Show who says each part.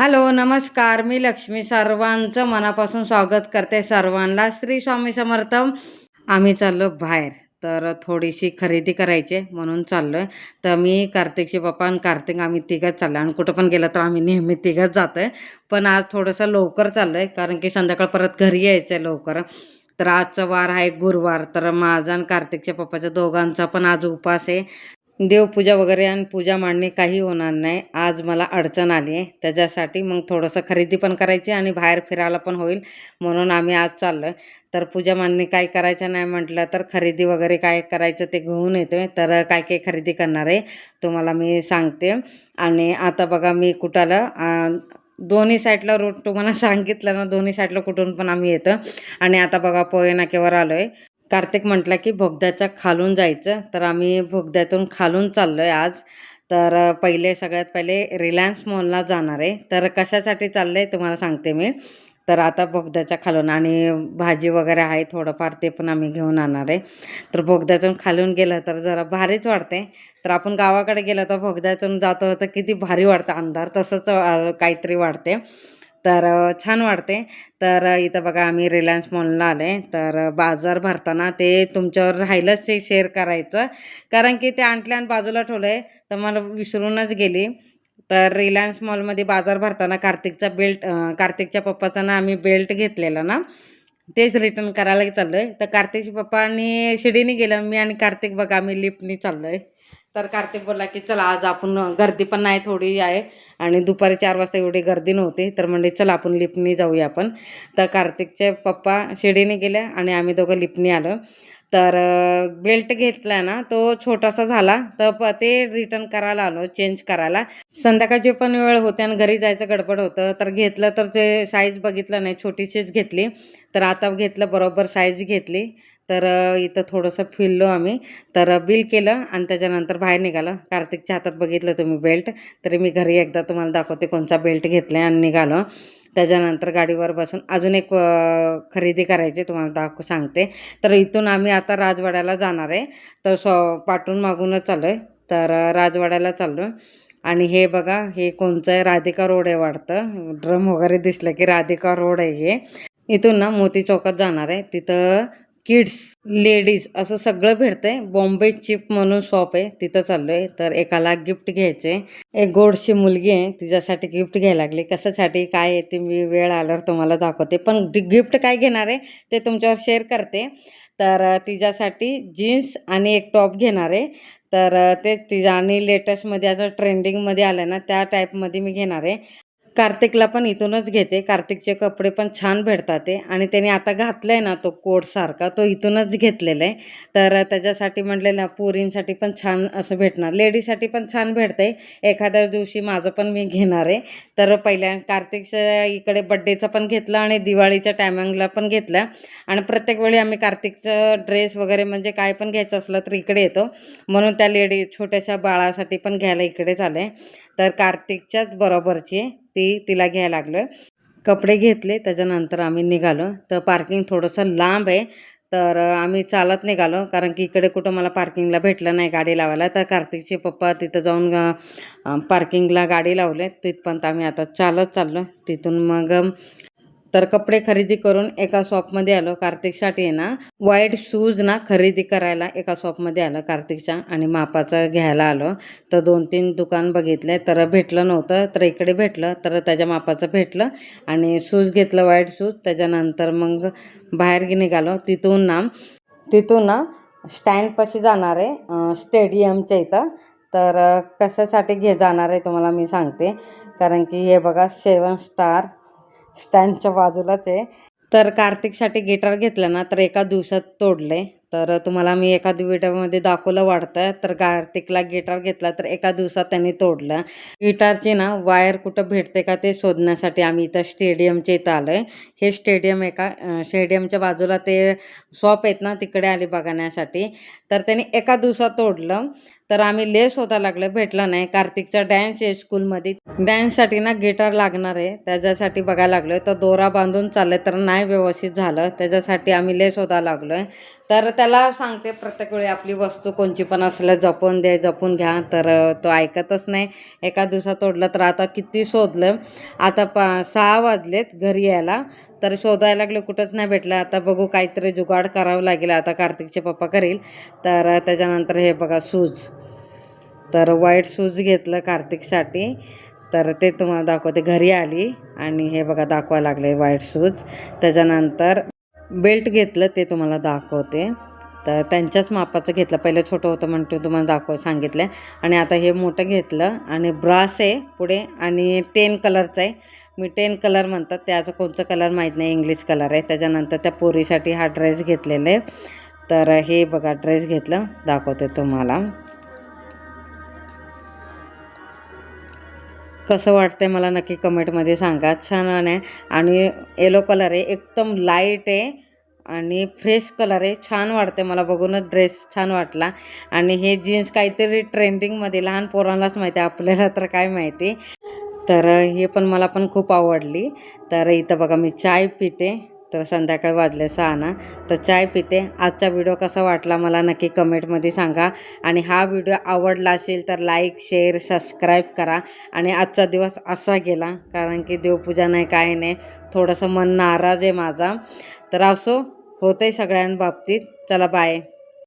Speaker 1: Hello नमस्कार. मी लक्ष्मी सर्वांचं मनापासून स्वागत करते सर्वांना. श्री स्वामी समर्थ. आम्ही चाललो बाहेर. तर थोडीशी खरेदी करायची आहे म्हणून चाललो आहे तर मी कार्तिकचे पप्पा आणि कार्तिक आम्ही तिघंच चाललो आणि कुठं पण गेलं तर आम्ही नेहमी तिघंच जातो आहे पण आज थोडंसं लवकर चाललो आहे कारण की संध्याकाळ परत घरी यायचं आहे लवकर. तर आजचा वार आहे गुरुवार. तर माझा आणि कार्तिकच्या पप्पाच्या दोघांचा पण आज उपास आहे. देवपूजा वगैरे आणि पूजा मांडणी काही होणार नाही. आज मला अडचण आली आहे. त्याच्यासाठी मग थोडंसं खरेदी पण करायची आणि बाहेर फिरायला पण होईल. म्हणून आम्ही आज चाललो आहे तर पूजा मांडणी काय करायचं नाही म्हटलं तर खरेदी वगैरे काय करायचं ते घेऊन येतो आहे तर काय काय खरेदी करणार आहे तुम्हाला मी सांगते. आणि आता बघा मी कुठाला दोन्ही साईडला रोड तुम्हाला सांगितलं ना दोन्ही साईडला कुठून पण आम्ही येतो. आणि आता बघा पोहे नाक्यावर आलो आहे कार्तिक म्हटलं की भोगद्याच्या खालून जायचं. तर आम्ही भोगद्यातून खालून चाललो आहे आज. तर पहिले सगळ्यात पहिले रिलायन्स मॉलला जाणार आहे. तर कशासाठी चाललं आहे तुम्हाला सांगते मी. तर आता बोगद्याच्या खालून आणि भाजी वगैरे आहे थोडंफार ते पण आम्ही घेऊन आणणार आहे. तर बोगद्यातून खालून गेलं तर जरा भारीच वाटते. तर आपण गावाकडे गेलं तर बोगद्यातून जातो तर किती भारी वाटतं. अंधार तसंच काहीतरी वाटते. तर छान वाटते. तर इथं बघा आम्ही रिलायन्स मॉलला आले. तर बाजार भरताना ते तुमच्यावर राहिलंच ते शेअर करायचं. कारण की ते आणल्या आणि बाजूला ठेवलं आहे तर मला विसरूनच गेली. तर रिलायन्स मॉलमध्ये बाजार भरताना कार्तिकचा बेल्ट कार्तिकच्या पप्पाचा ना आम्ही बेल्ट घेतलेला ना तेच रिटर्न करायला चाललो आहे तर कार्तिकच्या पप्पा आणि शिडीने गेलं. मी आणि कार्तिक बघा आम्ही लिफ्टनी चाललो आहे तर कार्तिक बोलला की चला आज आपण गर्दी पण नाही थोडी आहे. आणि दुपारी चार वाजता एवढी गर्दी नव्हती तर म्हणजे चला आपण लिपणी जाऊया आपण. तर कार्तिकचे पप्पा शिडीने गेले आणि आम्ही दोघं लिपणी आलो. तर बेल्ट घेतला ना तो छोटासा झाला तर प ते रिटर्न करायला आलो चेंज करायला. संध्याकाळची पण वेळ होते आणि घरी जायचं गडबड होतं तर घेतलं तर ते साईज बघितलं नाही छोटीशीच घेतली. तर आता घेतलं बरोबर साईज घेतली. तर इथं थोडंसं फिरलो आम्ही. तर बिल केलं आणि त्याच्यानंतर बाहेर निघालं. कार्तिकच्या हातात बघितलं तुम्ही बेल्ट. तरी मी घरी एकदा तुम्हाला दाखवते कोणता बेल्ट घेतला आहे आणि निघालो. त्याच्यानंतर गाडीवर बसून अजून एक खरेदी करायची तुम्हाला दाखव सांगते. तर इथून आम्ही आता राजवाड्याला जाणार आहे. तर सो पाठून मागूनच चाललो आहे तर राजवाड्याला चाललो आणि हे बघा हे कोणचं आहे? राधिका रोड आहे वाटतं. ड्रम वगैरे दिसलं की राधिका रोड आहे हे. इथून ना मोती चौकात जाणार आहे. तिथं किड्स लेडीज असं सगळं भेटतंय. बॉम्बे चिप म्हणून शॉप आहे तिथं चाललो आहे तर एकाला गिफ्ट घ्यायचे एक गोडशी मुलगी आहे तिच्यासाठी गिफ्ट घ्यायला लागली. कशासाठी काय आहे ते मी वेळ आल्यावर तुम्हाला दाखवते. पण गिफ्ट काय घेणार आहे ते तुमच्यावर शेअर करते. तर तिच्यासाठी जीन्स आणि एक टॉप घेणार आहे. तर ते तिच्या आणि लेटेस्टमध्ये आता ट्रेंडिंगमध्ये आलं ना त्या टाईपमध्ये मी घेणार आहे. कार्तिकला पण इथूनच घेते. कार्तिकचे कपडे पण छान भेटतात ते. आणि त्याने आता घातलं आहे ना तो कोटसारखा तो इथूनच घेतलेला आहे. तर त्याच्यासाठी म्हटले ना पोरींसाठी पण छान असं भेटणार. लेडीजसाठी पण छान भेटतं आहे एखाद्या दिवशी माझं पण मी घेणार आहे. तर पहिल्या कार्तिकच्या इकडे बड्डेचं पण घेतलं आणि दिवाळीच्या टायमिंगला पण घेतलं. आणि प्रत्येक वेळी आम्ही कार्तिकचं ड्रेस वगैरे म्हणजे काय पण घ्यायचं असलं तर इकडे येतो. म्हणून त्या लेडी छोट्याशा बाळासाठी पण घ्यायला इकडेच आले. तर कार्तिकच्याच बरोबरची आहे. ती तिला घ्यायला लागलं कपडे घेतले त्याच्यानंतर आम्ही निघालो. तर पार्किंग थोडंसं लांब आहे तर आम्ही चालत निघालो. कारण की इकडे कुठं मला पार्किंगला भेटलं नाही गाडी लावायला. तर कार्तिकचे पप्पा तिथं जाऊन पार्किंगला गाडी लावले. तिथपर्यंत आम्ही आता चालत चाललो. तिथून मग तर कपडे खरेदी करून एका शॉपमध्ये आलो कार्तिकसाठी आहे ना. व्हाईट शूज ना खरेदी करायला एका शॉपमध्ये आलं कार्तिकच्या आणि मापाचं घ्यायला आलो. तर दोन तीन दुकान बघितले तर भेटलं नव्हतं. तर इकडे भेटलं तर त्याच्या मापाचं भेटलं आणि शूज घेतलं व्हाईट शूज त्याच्यानंतर मग बाहेर निघालो. तिथून ना तिथून ना स्टँडपाशी जाणार आहे स्टेडियमच्या इथं. तर कशासाठी घे जाणार आहे तुम्हाला मी सांगते. कारण की हे बघा सेवन स्टार स्टँडच्या बाजूलाच आहे. तर कार्तिकसाठी गिटार घेतलं ना तर एका दिवसात तोडले. तर तुम्हाला मी एखादी व्हिडिओमध्ये दाखवलं वाटतं तर कार्तिकला गिटार घेतला तर एका दिवसात त्यांनी तोडलं. गिटारची ना वायर कुठं भेटते का ते शोधण्यासाठी आम्ही इथं स्टेडियमच्या इथं आलो आहे हे स्टेडियम एका स्टेडियमच्या बाजूला ते शॉप आहेत ना तिकडे आले बघण्यासाठी. तर त्यांनी एका दिवसात तोडलं. तर आम्ही लेस होता लागलं भेटलं नाही. कार्तिकचा डॅन्स आहे स्कूलमध्ये डॅन्ससाठी ना गिटार लागणार आहे. त्याच्यासाठी बघायला लागलो तर दोरा बांधून चाललं तर नाही व्यवस्थित झालं. त्याच्यासाठी आम्ही लेस होता लागलो आहे तर त्याला सांगते प्रत्येक वेळी आपली वस्तू कोणची पण असल्या जपून दे जपून घ्या. तर तो ऐकतच नाही. एका दिवसात तोडलं तर आता किती शोधलं? आता पा सहा वाजलेत घरी यायला. तर शोधायला लागले कुठंच नाही भेटलं. आता बघू काहीतरी जुगाड करावं लागेल. आता कार्तिकचे पप्पा करील. तर त्याच्यानंतर हे बघा शूज. तर व्हाईट शूज घेतलं कार्तिकसाठी. तर ते तुम्हाला दाखवते. घरी आली आणि हे बघा दाखवायला लागले व्हाईट शूज त्याच्यानंतर बेल्ट घेतलं ते तुम्हाला दाखवते. तर त्यांच्याच मापाचं घेतलं. पहिलं छोटं होतं म्हणतो तुम्हाला दाखव सांगितलं. आणि आता हे मोठं घेतलं आणि ब्रास आहे पुढे आणि टेन कलरचं आहे. मी टेन कलर म्हणतात त्याचं कोणचं कलर माहीत नाही इंग्लिश कलर आहे. त्याच्यानंतर त्या पोरीसाठी हा ड्रेस घेतलेला आहे. तर हे बघा ड्रेस घेतलं. दाखवते तुम्हाला. कसं वाटतंय मला नक्की कमेंटमध्ये सांगा. छान आहे आणि येलो कलर आहे एकदम लाइट आहे आणि फ्रेश कलर आहे. छान वाटते मला बघूनच ड्रेस छान वाटला. आणि हे जीन्स काहीतरी ट्रेंडिंगमध्ये लहान पोरांनाच माहिती आहे आपल्याला तर काय माहिती. तर हे पण मला पण खूप आवडली. तर इथं बघा मी चाय पिते. तर संध्याकाळ वाजले सहा ना तर चाय पिते. आजचा व्हिडिओ कसा वाटला मला नक्की कमेंटमध्ये सांगा. आणि हा व्हिडिओ आवडला असेल तर लाईक शेअर सबस्क्राईब करा. आणि आजचा दिवस असा गेला कारण की देवपूजा नाही काय नाही. थोडंसं मन नाराज आहे माझा. तर असो होतं आहे सगळ्यांबाबतीत. चला बाय